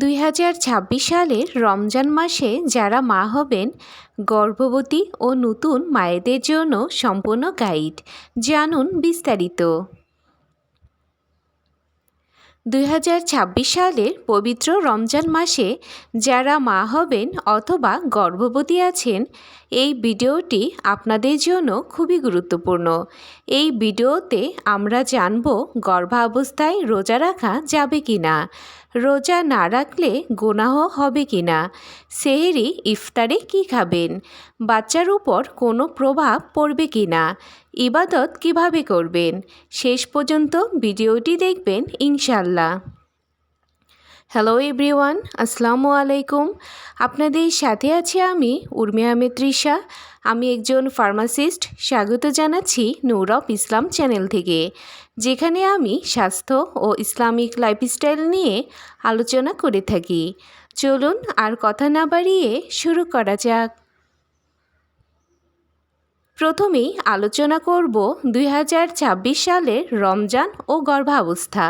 দুই হাজার ছাব্বিশ সালের রমজান মাসে যারা মা হবেন, গর্ভবতী ও নতুন মায়েদের জন্য সম্পূর্ণ গাইড। জানুন বিস্তারিত। দুই হাজার ছাব্বিশ সালের পবিত্র রমজান মাসে যারা মা হবেন অথবা গর্ভবতী আছেন, এই ভিডিওটি আপনাদের জন্য খুবই গুরুত্বপূর্ণ। এই ভিডিওতে আমরা জানব গর্ভাবস্থায় রোজা রাখা যাবে কি না রোজা না রাখলে গোনাহ হবে কি না সেহেরি ইফতারে কি খাবেন? বাচ্চার উপর কোনো প্রভাব পড়বে কি না ইবাদত কীভাবে করবেন? শেষ পর্যন্ত ভিডিওটি দেখবেন ইনশাল্লাহ হ্যালো এভরিওয়ান আসসালামু আলাইকুম আপনাদের সাথে আছি আমি উর্মি আহমেদ আমি একজন ফার্মাসিস্ট স্বাগত জানাচ্ছি নৌরব ইসলাম চ্যানেল থেকে, যেখানে আমি স্বাস্থ্য ও ইসলামিক লাইফস্টাইল নিয়ে আলোচনা করে থাকি। চলুন আর কথা না বাড়িয়ে শুরু করা যাক। প্রথমেই আলোচনা করব দুই সালের রমজান ও গর্ভাবস্থা।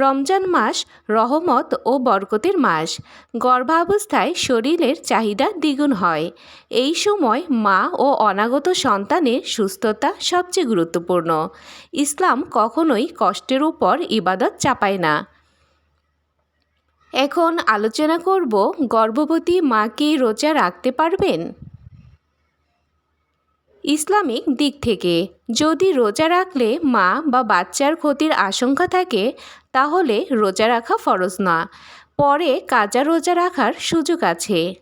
রমজান মাস রহমত ও বরকতের মাস। গর্ভাবস্থায় শরীরের চাহিদা দ্বিগুণ হয়। এই সময় মা ও অনাগত সন্তানের সুস্থতা সবচেয়ে গুরুত্বপূর্ণ। ইসলাম কখনোই কষ্টের উপর ইবাদত চাপায় না। এখন আলোচনা করব, গর্ভবতী মা কি রোজা রাখতে পারবেন? ইসলামিক দিক থেকে। যদি রোজা রাখলে মা বা বাচ্চার ক্ষতির আশঙ্কা থাকে, তাহলে রোজা রাখা ফরজ না। পরে কাজা রোজা রাখার সুযোগ আছে।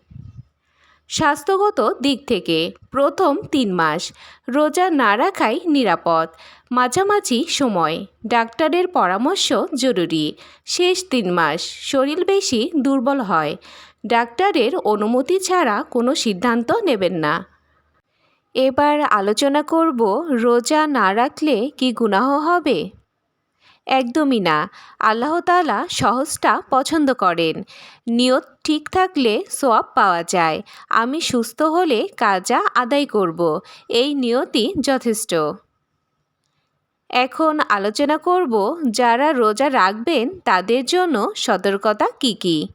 স্বাস্থ্যগত দিক থেকে, প্রথম তিন মাস, রোজা না রাখাই নিরাপদ। মাঝামাঝি সময়, ডাক্তারের পরামর্শ জরুরি। শেষ তিন মাস, শরীর বেশি দুর্বল হয়। ডাক্তারের অনুমতি ছাড়া কোনো সিদ্ধান্ত নেবেন না। এবার আলোচনা করব রোজা না রাখলে কি গুনাহ হবে? একদমই না। আল্লাহ তালা সহজটা পছন্দ করেন। নিয়ত ঠিক থাকলে সোয়াব পাওয়া যায়। আমি সুস্থ হলে কাজা আদায় করব। এই নিয়তি যথেষ্ট। এখন আলোচনা করব যারা রোজা রাখবেন তাদের জন্য সতর্কতা কী কী?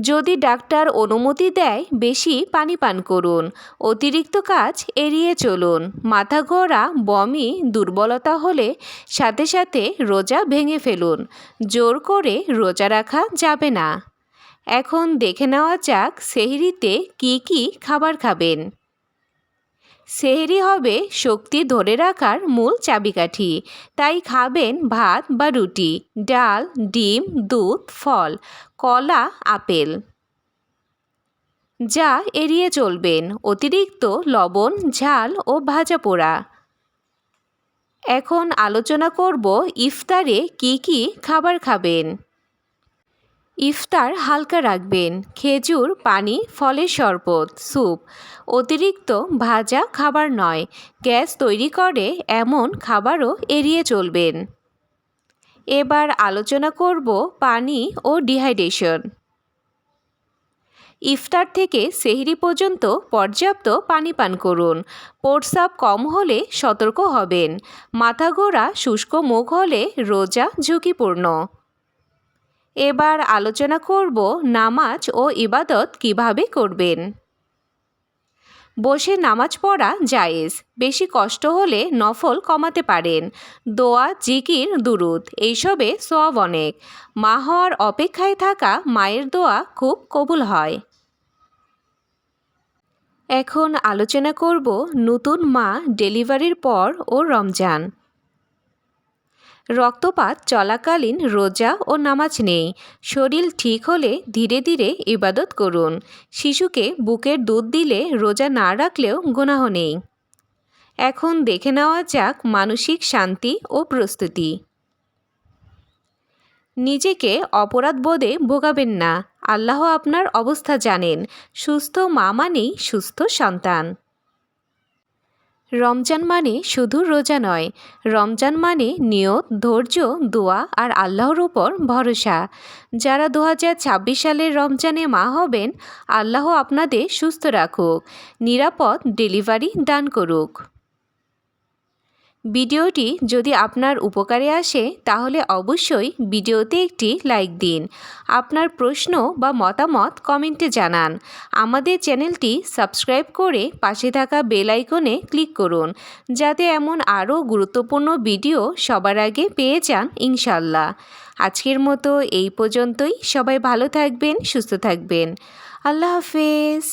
যদি ডাক্তার অনুমতি দেয়, বেশি পানি পান করুন। অতিরিক্ত কাজ এড়িয়ে চলুন। মাথা ঘোরা, বমি, দুর্বলতা হলে সাথে সাথে রোজা ভেঙে ফেলুন। জোর করে রোজা রাখা যাবে না। এখন দেখে নেওয়া যাক সেহরিতে কি কি খাবার খাবেন। সেহরি হবে শক্তি ধরে রাখার মূল চাবিকাঠি। তাই খাবেন ভাত বা রুটি, ডাল, ডিম, দুধ, ফল, কলা, আপেল। যা এড়িয়ে চলবেন। অতিরিক্ত লবণ, ঝাল ও ভাজা পোড়া। এখন আলোচনা করব ইফতারে কি কি খাবার খাবেন। ইফতার হালকা রাখবেন। খেজুর, পানি, ফলের শরবত, স্যুপ। অতিরিক্ত ভাজা খাবার নয়। গ্যাস তৈরি করে এমন খাবারও এড়িয়ে চলবেন। এবার আলোচনা করব পানি ও ডিহাইড্রেশন। ইফতার থেকে সেহরি পর্যন্ত পর্যাপ্ত পানি পান করুন। প্রস্রাব কম হলে সতর্ক হবেন। মাথা গোড়া শুষ্ক মুখ হলে রোজা ঝুঁকিপূর্ণ। এবার আলোচনা করব নামাজ ও ইবাদত কীভাবে করবেন। বসে নামাজ পড়া জায়েজ। বেশি কষ্ট হলে নফল কমাতে পারেন। দোয়া, জিকির, দুরুদ, এইসবে সব অনেক। মা হওয়ার অপেক্ষায় থাকা মায়ের দোয়া খুব কবুল হয়। এখন আলোচনা করব নতুন মা ডেলিভারির পর ও রমজান। রক্তপাত চলাকালীন রোজা ও নামাজ নেই। শরীর ঠিক হলে ধীরে ধীরে ইবাদত করুন। শিশুকে বুকের দুধ দিলে রোজা না রাখলেও গুনাহ নেই। এখন দেখে নেওয়া যাক মানসিক শান্তি ও প্রস্তুতি। নিজেকে অপরাধ বোধে ভোগাবেন না। আল্লাহ আপনার অবস্থা জানেন। সুস্থ মা মানেই সুস্থ সন্তান। রমজান মানে শুধু রোজা নয়। রমজান মানে নিয়ত, ধৈর্য, দোয়া আর আল্লাহর উপর ভরসা। যারা দু হাজার ছাব্বিশ সালের রমজানে মা হবেন, আল্লাহ আপনাদের সুস্থ রাখুক, নিরাপদ ডেলিভারি দান করুক। ভিডিওটি যদি আপনার উপকারে আসে, তাহলে অবশ্যই ভিডিওতে একটি লাইক দিন। আপনার প্রশ্ন বা মতামত কমেন্টে জানান। আমাদের চ্যানেলটি সাবস্ক্রাইব করে পাশে থাকা বেল আইকনে ক্লিক করুন, যাতে এমন আরও গুরুত্বপূর্ণ ভিডিও সবার আগে পেয়ে যান ইনশাল্লাহ। আজকের মতো এই পর্যন্তই। সবাই ভালো থাকবেন, সুস্থ থাকবেন। আল্লাহ হাফেজ।